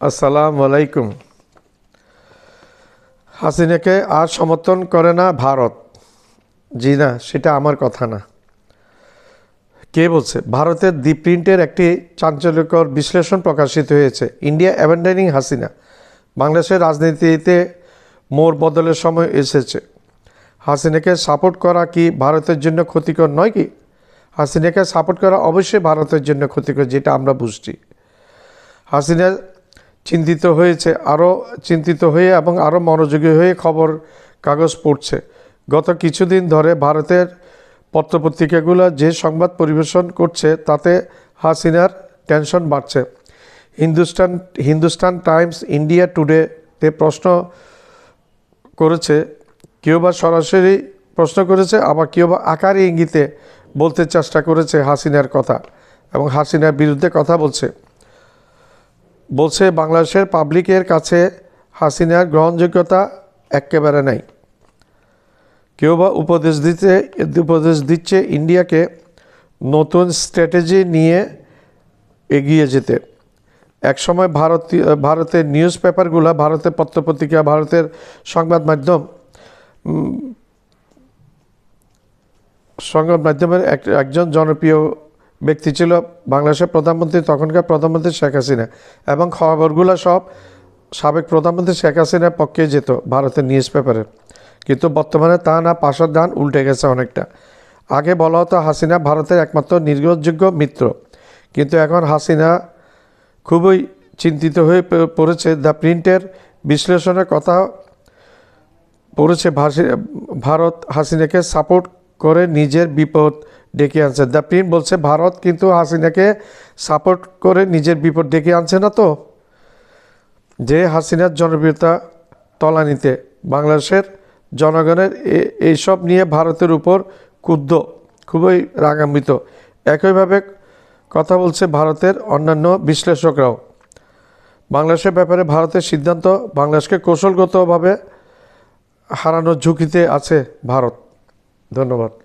আসসালামু আলাইকুম হাসিনাকে আর সমর্থন করে না ভারত। জি না, সেটা আমার কথা না। কে বলছে? ভারতের দি প্রিন্টের একটি চাঞ্চল্যকর বিশ্লেষণ প্রকাশিত হয়েছে। India abandoning Hasina. বাংলাদেশের রাজনীতিতে মোর বদলের সময় এসেছে। হাসিনাকে সাপোর্ট করা কি ভারতের জন্য ক্ষতিকর নয় কি? হাসিনাকে সাপোর্ট করা অবশ্যই ভারতের জন্য ক্ষতিকর, যেটা আমরা বুঝছি। হাসিনা চিন্তিত হয়েছে আরও চিন্তিত হয়ে এবং আরও মনোযোগী হয়ে খবর কাগজ পড়ছে। গত কিছুদিন ধরে ভারতের পত্রপত্রিকাগুলো যে সংবাদ পরিবেশন করছে, তাতে হাসিনার টেনশন বাড়ছে। হিন্দুস্তান হিন্দুস্তান টাইমস ইন্ডিয়া টুডেতে প্রশ্ন করেছে কেউ বা সরাসরি প্রশ্ন করেছে, আবার কেউ বা আকারে ইঙ্গিতে বলতে চেষ্টা করেছে হাসিনার কথা এবং হাসিনার বিরুদ্ধে কথা বলছে। বলছে, বাংলাদেশের পাবলিকের কাছে হাসিনার গ্রহণযোগ্যতা একেবারে নাই। কেউ বা উপদেশ দিতে, উপদেশ দিচ্ছে ইন্ডিয়াকে নতুন স্ট্র্যাটেজি নিয়ে এগিয়ে যেতে। একসময় ভারতীয়, ভারতের নিউজ পেপারগুলো, ভারতের পত্রপত্রিকা, ভারতের সংবাদ মাধ্যম সংবাদ মাধ্যমের এক, একজন জনপ্রিয় ব্যক্তি ছিল বাংলাদেশের প্রধানমন্ত্রী, তখনকার প্রধানমন্ত্রী শেখ হাসিনা। এবং খবরগুলো সব সাবেক প্রধানমন্ত্রী শেখ হাসিনার পক্ষে যেত ভারতের নিউজ পেপারে। কিন্তু বর্তমানে তা না, পাশার দান উল্টে গেছে অনেকটা। আগে বলা হতো হাসিনা ভারতের একমাত্র নির্ভরযোগ্য মিত্র। কিন্তু এখন হাসিনা খুবই চিন্তিত হয়ে পড়েছে। দ্য প্রিন্টের বিশ্লেষণের কথা পড়েছে ভারত হাসিনাকে সাপোর্ট করে নিজের বিপদ ডেকে আনছে। দ্য প্রিন্ট বলছে, ভারত কিন্তু হাসিনাকে সাপোর্ট করে নিজের বিপদ ডেকে আনছে না তো? যে হাসিনার জনপ্রিয়তা তলানিতে, বাংলাদেশের জনগণের এইসব নিয়ে ভারতের উপর ক্ষুব্ধ, খুবই রাগান্বিত। একইভাবে কথা বলছে ভারতের অন্যান্য বিশ্লেষকরাও। বাংলাদেশের ব্যাপারে ভারতের সিদ্ধান্ত বাংলাদেশকে কৌশলগতভাবে হারানোর ঝুঁকিতে আছে ভারত। ধন্যবাদ।